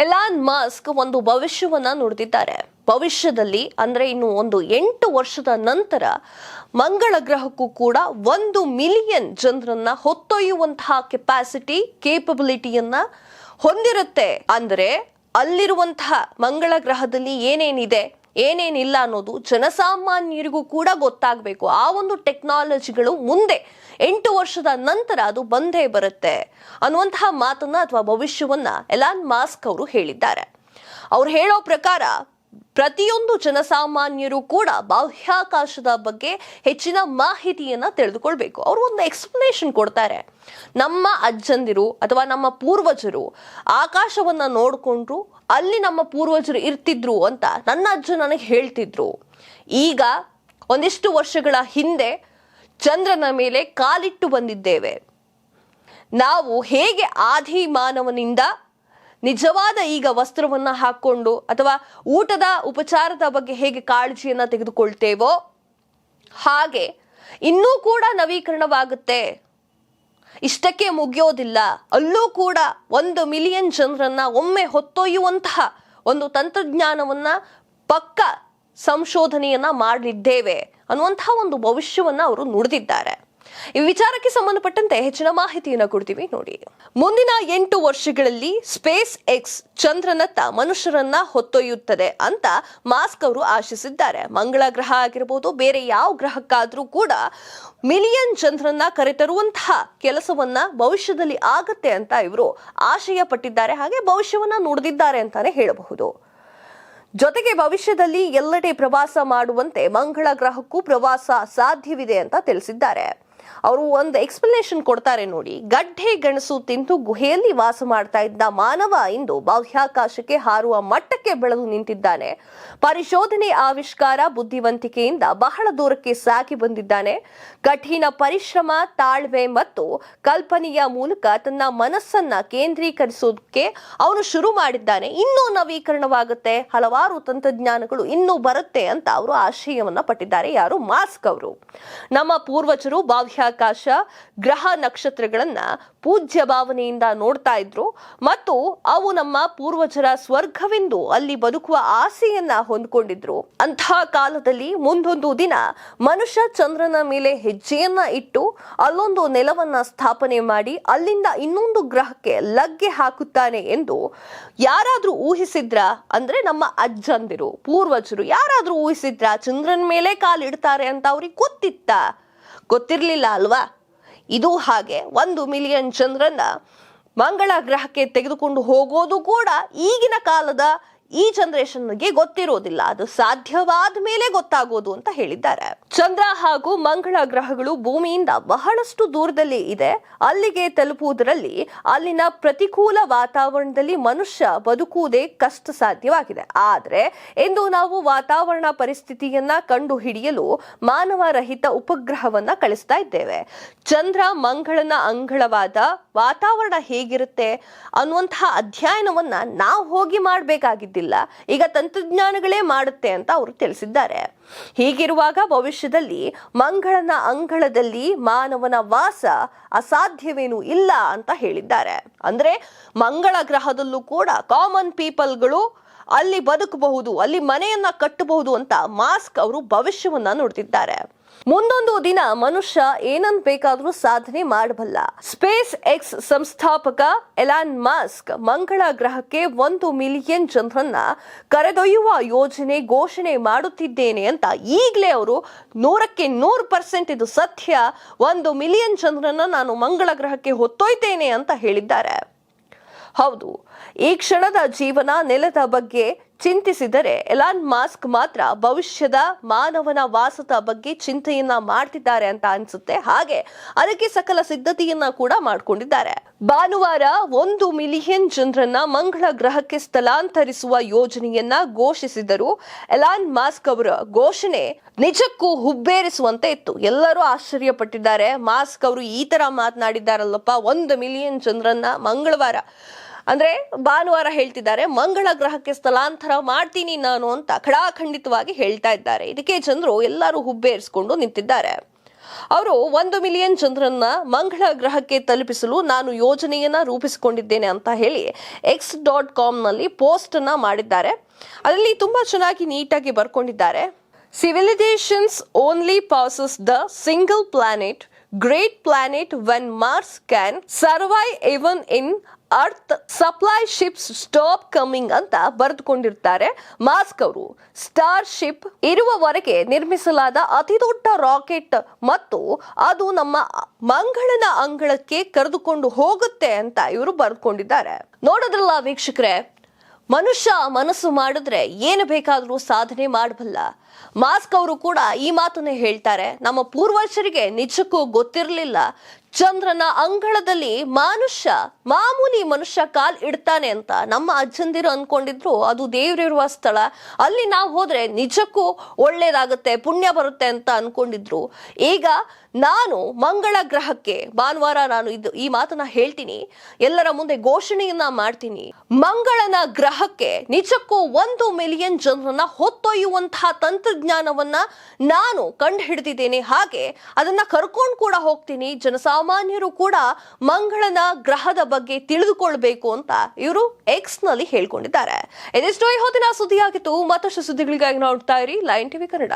Elon mask ಒಂದು ಭವಿಷ್ಯವನ್ನ ನುಡಿದಿದ್ದಾರೆ ಭವಿಷ್ಯದಲ್ಲಿ ಅಂದ್ರೆ ಇನ್ನು ಒಂದು ಎಂಟು ವರ್ಷದ ನಂತರ ಮಂಗಳ ಗ್ರಹಕ್ಕೂ ಕೂಡ ಒಂದು ಮಿಲಿಯನ್ ಜನರನ್ನ ಹೊತ್ತೊಯ್ಯುವಂತಹ ಕೆಪಾಸಿಟಿ ಕೇಪಬಿಲಿಟಿಯನ್ನ ಹೊಂದಿರುತ್ತೆ. ಅಂದ್ರೆ ಅಲ್ಲಿರುವಂತಹ ಮಂಗಳ ಗ್ರಹದಲ್ಲಿ ಏನೇನಿದೆ? ಏನೇನಿಲ್ಲ ಅನ್ನೋದು ಜನಸಾಮಾನ್ಯರಿಗೂ ಕೂಡ ಗೊತ್ತಾಗಬೇಕು. ಆ ಒಂದು ಟೆಕ್ನಾಲಜಿಗಳು ಮುಂದೆ ಎಂಟು ವರ್ಷದ ನಂತರ ಅದು ಬಂದೇ ಬರುತ್ತೆ ಅನ್ನುವಂತಹ ಮಾತನ್ನ ಅಥವಾ ಭವಿಷ್ಯವನ್ನ ಎಲಾನ್ ಮಾಸ್ಕ್ ಅವರು ಹೇಳಿದ್ದಾರೆ. ಅವ್ರು ಹೇಳೋ ಪ್ರಕಾರ ಪ್ರತಿಯೊಂದು ಜನಸಾಮಾನ್ಯರು ಕೂಡ ಬಾಹ್ಯಾಕಾಶದ ಬಗ್ಗೆ ಹೆಚ್ಚಿನ ಮಾಹಿತಿಯನ್ನ ತಿಳಿದುಕೊಳ್ಬೇಕು. ಅವರು ಒಂದು ಎಕ್ಸ್ಪ್ಲನೇಷನ್ ಕೊಡ್ತಾರೆ. ನಮ್ಮ ಅಜ್ಜಂದಿರು ಅಥವಾ ನಮ್ಮ ಪೂರ್ವಜರು ಆಕಾಶವನ್ನ ನೋಡಿಕೊಂಡ್ರು, ಅಲ್ಲಿ ನಮ್ಮ ಪೂರ್ವಜರು ಇರ್ತಿದ್ರು ಅಂತ ನನ್ನ ಅಜ್ಜ ನನಗೆ ಹೇಳ್ತಿದ್ರು. ಈಗ ಒಂದಿಷ್ಟು ವರ್ಷಗಳ ಹಿಂದೆ ಚಂದ್ರನ ಮೇಲೆ ಕಾಲಿಟ್ಟು ಬಂದಿದ್ದೇವೆ. ನಾವು ಹೇಗೆ ಆದಿ ಮಾನವನಿಂದ ನಿಜವಾದ ಈಗ ವಸ್ತ್ರವನ್ನ ಹಾಕೊಂಡು ಅಥವಾ ಊಟದ ಉಪಚಾರದ ಬಗ್ಗೆ ಹೇಗೆ ಕಾಳಜಿಯನ್ನ ತೆಗೆದುಕೊಳ್ತೇವೋ ಹಾಗೆ ಇನ್ನೂ ಕೂಡ ನವೀಕರಣವಾಗುತ್ತೆ. ಇಷ್ಟಕ್ಕೆ ಮುಗಿಯೋದಿಲ್ಲ. ಅಲ್ಲೂ ಕೂಡ ಒಂದು ಮಿಲಿಯನ್ ಜನರನ್ನ ಒಮ್ಮೆ ಹೊತ್ತೊಯ್ಯುವಂತಹ ಒಂದು ತಂತ್ರಜ್ಞಾನವನ್ನ ಪಕ್ಕ ಸಂಶೋಧನೆಯನ್ನ ಮಾಡಲಿದ್ದೇವೆ ಅನ್ನುವಂತಹ ಒಂದು ಭವಿಷ್ಯವನ್ನ ಅವರು ನುಡಿದಿದ್ದಾರೆ. ಈ ವಿಚಾರಕ್ಕೆ ಸಂಬಂಧಪಟ್ಟಂತೆ ಹೆಚ್ಚಿನ ಮಾಹಿತಿಯನ್ನು ಕೊಡ್ತೀವಿ ನೋಡಿ. ಮುಂದಿನ ಎಂಟು ವರ್ಷಗಳಲ್ಲಿ ಸ್ಪೇಸ್ ಎಕ್ಸ್ ಚಂದ್ರನತ್ತ ಮನುಷ್ಯರನ್ನ ಹೊತ್ತೊಯ್ಯುತ್ತದೆ ಅಂತ ಮಾಸ್ಕ್ ಅವರು ಆಶಿಸಿದ್ದಾರೆ. ಮಂಗಳ ಗ್ರಹ ಆಗಿರಬಹುದು ಬೇರೆ ಯಾವ ಗ್ರಹಕ್ಕಾದ್ರೂ ಕೂಡ ಮಿಲಿಯನ್ ಚಂದ್ರನ್ನ ಕರೆತರುವಂತಹ ಕೆಲಸವನ್ನ ಭವಿಷ್ಯದಲ್ಲಿ ಆಗತ್ತೆ ಅಂತ ಇವರು ಆಶಯ ಪಟ್ಟಿದ್ದಾರೆ. ಹಾಗೆ ಭವಿಷ್ಯವನ್ನ ನುಡಿದಿದ್ದಾರೆ ಅಂತಾನೆ ಹೇಳಬಹುದು. ಜೊತೆಗೆ ಭವಿಷ್ಯದಲ್ಲಿ ಎಲ್ಲೆಡೆ ಪ್ರವಾಸ ಮಾಡುವಂತೆ ಮಂಗಳ ಗ್ರಹಕ್ಕೂ ಪ್ರವಾಸ ಸಾಧ್ಯವಿದೆ ಅಂತ ತಿಳಿಸಿದ್ದಾರೆ. ಅವರು ಒಂದು ಎಕ್ಸ್ಪ್ಲನೇಷನ್ ಕೊಡ್ತಾರೆ ನೋಡಿ. ಗಡ್ಡೆ ಗಣಸು ತಿಂದು ಗುಹೆಯಲ್ಲಿ ವಾಸ ಮಾಡ್ತಾ ಇದ್ದ ಮಾನವ ಇಂದು ಬಾಹ್ಯಾಕಾಶಕ್ಕೆ ಹಾರುವ ಮಟ್ಟಕ್ಕೆ ಬೆಳೆದು ನಿಂತಿದ್ದಾನೆ. ಪರಿಶೋಧನೆ ಆವಿಷ್ಕಾರ ಬುದ್ಧಿವಂತಿಕೆಯಿಂದ ಬಹಳ ದೂರಕ್ಕೆ ಸಾಗಿ ಬಂದಿದ್ದಾನೆ. ಕಠಿಣ ಪರಿಶ್ರಮ ತಾಳ್ಮೆ ಮತ್ತು ಕಲ್ಪನೆಯ ಮೂಲಕ ತನ್ನ ಮನಸ್ಸನ್ನ ಕೇಂದ್ರೀಕರಿಸೋದಕ್ಕೆ ಅವನು ಶುರು ಮಾಡಿದ್ದಾನೆ. ಇನ್ನೂ ನವೀಕರಣವಾಗುತ್ತೆ. ಹಲವಾರು ತಂತ್ರಜ್ಞಾನಗಳು ಇನ್ನೂ ಬರುತ್ತೆ ಅಂತ ಅವರು ಆಶಯವನ್ನ ಪಟ್ಟಿದ್ದಾರೆ. ಯಾರು ಮಾಸ್ಕ್ ಅವರು. ನಮ್ಮ ಪೂರ್ವಜರು ಬಾಹ್ಯಾಕಾಶ ಗ್ರಹ ನಕ್ಷತ್ರಗಳನ್ನ ಪೂಜ್ಯ ಭಾವನೆಯಿಂದ ನೋಡ್ತಾ ಇದ್ರು. ಮತ್ತು ಅವು ನಮ್ಮ ಪೂರ್ವಜರ ಸ್ವರ್ಗವೆಂದು ಅಲ್ಲಿ ಬದುಕುವ ಆಸೆಯನ್ನ ಹೊಂದ್ಕೊಂಡಿದ್ರು. ಅಂತಹ ಕಾಲದಲ್ಲಿ ಮುಂದೊಂದು ದಿನ ಮನುಷ್ಯ ಚಂದ್ರನ ಮೇಲೆ ಹೆಜ್ಜೆಯನ್ನ ಇಟ್ಟು ಅಲ್ಲೊಂದು ನೆಲವನ್ನ ಸ್ಥಾಪನೆ ಮಾಡಿ ಅಲ್ಲಿಂದ ಇನ್ನೊಂದು ಗ್ರಹಕ್ಕೆ ಲಗ್ಗೆ ಹಾಕುತ್ತಾನೆ ಎಂದು ಯಾರಾದ್ರೂ ಊಹಿಸಿದ್ರ? ಅಂದ್ರೆ ನಮ್ಮ ಅಜ್ಜಂದಿರು, ಪೂರ್ವಜರು ಯಾರಾದ್ರೂ ಊಹಿಸಿದ್ರ ಚಂದ್ರನ ಮೇಲೆ ಕಾಲಿಡ್ತಾರೆ ಅಂತ ಅವ್ರಿಗೆ ಗೊತ್ತಿತ್ತ? ಗೊತ್ತಿರ್ಲಿಲ್ಲ ಅಲ್ವಾ? ಇದು ಹಾಗೆ ಒಂದು ಮಿಲಿಯನ್ ಚಂದ್ರನ ಮಂಗಳ ಗ್ರಹಕ್ಕೆ ತೆಗೆದುಕೊಂಡು ಹೋಗೋದು ಕೂಡ ಈಗಿನ ಕಾಲದ ಈ ಜನರೇಷನ್ಗೆ ಗೊತ್ತಿರೋದಿಲ್ಲ. ಅದು ಸಾಧ್ಯವಾದ ಮೇಲೆ ಗೊತ್ತಾಗೋದು ಅಂತ ಹೇಳಿದ್ದಾರೆ. ಚಂದ್ರ ಹಾಗೂ ಮಂಗಳ ಗ್ರಹಗಳು ಭೂಮಿಯಿಂದ ಬಹಳಷ್ಟು ದೂರದಲ್ಲಿ ಇದೆ. ಅಲ್ಲಿಗೆ ತಲುಪುವುದರಲ್ಲಿ ಅಲ್ಲಿನ ಪ್ರತಿಕೂಲ ವಾತಾವರಣದಲ್ಲಿ ಮನುಷ್ಯ ಬದುಕುವುದೇ ಕಷ್ಟ ಸಾಧ್ಯವಾಗಿದೆ. ಆದರೆ, ಇಂದು ನಾವು ವಾತಾವರಣ ಪರಿಸ್ಥಿತಿಯನ್ನ ಕಂಡು ಹಿಡಿಯಲು ಮಾನವ ರಹಿತ ಉಪಗ್ರಹವನ್ನ ಕಳಿಸ್ತಾ ಇದ್ದೇವೆ. ಚಂದ್ರ ಮಂಗಳನ ಅಂಗಳವಾದ ವಾತಾವರಣ ಹೇಗಿರುತ್ತೆ ಅನ್ನುವಂತಹ ಅಧ್ಯಯನವನ್ನ ನಾವು ಹೋಗಿ ಮಾಡಬೇಕಾಗಿದ್ದಿಲ್ಲ ಈಗ ತಂತ್ರಜ್ಞಾನಗಳೇ ಮಾಡುತ್ತೆ ಅಂತ ಅವರು ತಿಳಿಸಿದ್ದಾರೆ. ಹೀಗಿರುವಾಗ ಭವಿಷ್ಯದಲ್ಲಿ ಮಂಗಳನ ಅಂಗಳದಲ್ಲಿ ಮಾನವನ ವಾಸ ಅಸಾಧ್ಯವೇನೂ ಇಲ್ಲ ಅಂತ ಹೇಳಿದ್ದಾರೆ. ಅಂದ್ರೆ ಮಂಗಳ ಗ್ರಹದಲ್ಲೂ ಕೂಡ ಕಾಮನ್ ಪೀಪಲ್ಗಳು ಅಲ್ಲಿ ಬದುಕಬಹುದು, ಅಲ್ಲಿ ಮನೆಯನ್ನ ಕಟ್ಟಬಹುದು ಅಂತ ಮಾಸ್ಕ್ ಅವರು ಭವಿಷ್ಯವನ್ನ ನುಡಿದಿದ್ದಾರೆ ಮುಂದೊಂದು ದಿನ ಮನುಷ್ಯ ಏನನ್ ಬೇಕಾದ್ರೂ ಸಾಧನೆ ಮಾಡಬಲ್ಲ. ಸ್ಪೇಸ್ ಎಕ್ಸ್ ಸಂಸ್ಥಾಪಕ ಎಲಾನ್ ಮಾಸ್ಕ್ ಮಂಗಳ ಗ್ರಹಕ್ಕೆ ಒಂದು ಮಿಲಿಯನ್ ಜನರನ್ನ ಕರೆದೊಯ್ಯುವ ಯೋಜನೆ ಘೋಷಣೆ ಮಾಡುತ್ತಿದ್ದೇನೆ ಅಂತ ಈಗಲೇ ಅವರು ನೂರಕ್ಕೆ ನೂರು ಪರ್ಸೆಂಟ್ ಇದು ಸತ್ಯ. ಒಂದು ಮಿಲಿಯನ್ ಜನರನ್ನ ನಾನು ಮಂಗಳ ಗ್ರಹಕ್ಕೆ ಹೊತ್ತೊಯ್ತೇನೆ ಅಂತ ಹೇಳಿದ್ದಾರೆ. ಹೌದು, ಈ ಕ್ಷಣದ ಜೀವನ ನೆಲದ ಬಗ್ಗೆ ಚಿಂತಿಸಿದರೆ ಎಲಾನ್ ಮಾಸ್ಕ್ ಮಾತ್ರ ಭವಿಷ್ಯದ ಮಾನವನ ವಾಸದ ಬಗ್ಗೆ ಚಿಂತೆಯನ್ನ ಮಾಡ್ತಿದ್ದಾರೆ ಅಂತ ಅನ್ಸುತ್ತೆ. ಹಾಗೆ ಅದಕ್ಕೆ ಸಕಲ ಸಿದ್ಧತೆಯನ್ನ ಕೂಡ ಮಾಡ್ಕೊಂಡಿದ್ದಾರೆ. ಭಾನುವಾರ ಒಂದು ಮಿಲಿಯನ್ ಜನರನ್ನ ಮಂಗಳ ಗ್ರಹಕ್ಕೆ ಸ್ಥಳಾಂತರಿಸುವ ಯೋಜನೆಯನ್ನ ಘೋಷಿಸಿದರು ಎಲಾನ್ ಮಾಸ್ಕ್ ಅವರ. ಘೋಷಣೆ ನಿಜಕ್ಕೂ ಹುಬ್ಬೇರಿಸುವಂತೆ ಇತ್ತು. ಎಲ್ಲರೂ ಆಶ್ಚರ್ಯಪಟ್ಟಿದ್ದಾರೆ. ಮಾಸ್ಕ್ ಅವರು ಈ ತರ ಮಾತನಾಡಿದ್ದಾರಲ್ಲಪ್ಪ. ಒಂದು ಮಿಲಿಯನ್ ಜನರನ್ನ ಮಂಗಳವಾರ ಅಂದ್ರೆ ಭಾನುವಾರ ಹೇಳ್ತಿದ್ದಾರೆ, ಮಂಗಳ ಗ್ರಹಕ್ಕೆ ಸ್ಥಳಾಂತರ ಮಾಡ್ತೀನಿ ನಾನು ಅಂತ ಖಡಾಖಂಡಿತವಾಗಿ ಹೇಳ್ತಾ ಇದ್ದಾರೆ. ಇದಕ್ಕೆ ಜನರು ಎಲ್ಲರೂ ಹುಬ್ಬೇರಿಸಿಕೊಂಡು ನಿಂತಿದ್ದಾರೆ. ಅವರು, ಒಂದು ಮಿಲಿಯನ್ ಚಂದ್ರನ್ನ ಮಂಗಳ ಗ್ರಹಕ್ಕೆ ತಲುಪಿಸಲು ನಾನು ಯೋಜನೆಯನ್ನ ರೂಪಿಸಿಕೊಂಡಿದ್ದೇನೆ ಅಂತ ಹೇಳಿ ಎಕ್ಸ್ ಡಾಟ್ ಕಾಮ್ನಲ್ಲಿ ಪೋಸ್ಟ್ ಮಾಡಿದ್ದಾರೆ. ಅದರಲ್ಲಿ ತುಂಬಾ ಚೆನ್ನಾಗಿ ನೀಟಾಗಿ ಬರ್ಕೊಂಡಿದ್ದಾರೆ. Civilisations only passes the single planet great planet when Mars can survive even in earth supply ships stop coming ಅಂತ ಬರೆದುಕೊಂಡಿರ್ತಾರೆ ಮಾಸ್ಕ್ ಅವರು. ಸ್ಟಾರ್ ಶಿಪ್ ಇರುವವರೆಗೆ ನಿರ್ಮಿಸಲಾದ ಅತಿ ದೊಡ್ಡ ರಾಕೆಟ್ ಮತ್ತು ಅದು ನಮ್ಮ ಮಂಗಳನ ಅಂಗಳಕ್ಕೆ ಕರೆದುಕೊಂಡು ಹೋಗುತ್ತೆ ಅಂತ ಇವರು ಬರೆದುಕೊಂಡಿದ್ದಾರೆ. ನೋಡೋದ್ರಲ್ಲ ವೀಕ್ಷಕರೇ ಮನುಷ್ಯ ಮನಸ್ಸು ಮಾಡಿದ್ರೆ ಏನು ಬೇಕಾದರೂ ಸಾಧನೆ ಮಾಡಬಲ್ಲ. ಮಾಸ್ಕ್ ಅವರು ಕೂಡ ಈ ಮಾತನ್ನೇ ಹೇಳ್ತಾರೆ, ನಮ್ಮ ಪೂರ್ವಜರಿಗೆ ನಿಜಕ್ಕೂ ಗೊತ್ತಿರಲಿಲ್ಲ. ಚಂದ್ರನ ಅಂಗಳದಲ್ಲಿ ಮನುಷ್ಯ, ಮಾಮೂಲಿ ಮನುಷ್ಯ ಕಾಲ್ ಇಡ್ತಾನೆ ಅಂತ ನಮ್ಮ ಅಜ್ಜಂದಿರು ಅನ್ಕೊಂಡಿದ್ರು. ಅದು ದೇವರಿರುವ ಸ್ಥಳ. ಅಲ್ಲಿ ನಾವು ಹೋದ್ರೆ ನಿಜಕ್ಕೂ ಒಳ್ಳೇದಾಗುತ್ತೆ, ಪುಣ್ಯ ಬರುತ್ತೆ ಅಂತ ಅನ್ಕೊಂಡಿದ್ರು. ಈಗ ನಾನು ಮಂಗಳ ಗ್ರಹಕ್ಕೆ ಭಾನುವಾರ ನಾನು ಇದು ಈ ಮಾತನ್ನ ಹೇಳ್ತೀನಿ. ಎಲ್ಲರ ಮುಂದೆ ಘೋಷಣೆಯನ್ನ ಮಾಡ್ತೀನಿ. ಮಂಗಳನ ಗ್ರಹಕ್ಕೆ ನಿಜಕ್ಕೂ ಒಂದು ಮಿಲಿಯನ್ ಜನರನ್ನ ಹೊತ್ತೊಯ್ಯುವಂತಹ ತಂತ್ರಜ್ಞಾನವನ್ನ ನಾನು ಕಂಡು ಹಿಡಿದಿದ್ದೇನೆ ಹಾಗೆ ಅದನ್ನ ಕರ್ಕೊಂಡು ಕೂಡ ಹೋಗ್ತೀನಿ. ಜನಸಾಮಾನ್ಯರು ಕೂಡ ಮಂಗಳನ ಗ್ರಹದ ಬಗ್ಗೆ ತಿಳಿದುಕೊಳ್ಬೇಕು ಅಂತ ಇವರು ಎಕ್ಸ್ನಲ್ಲಿ ಹೇಳ್ಕೊಂಡಿದ್ದಾರೆ. ಇದಿಷ್ಟು ಈ ಹೊತ್ತಿನ ಸುದ್ದಿಯಾಗಿತ್ತು. ಮತ್ತಷ್ಟು ಸುದ್ದಿಗಳಿಗಾಗಿ ನೋಡ್ತಾ ಇರಿ. Line TV Kannada.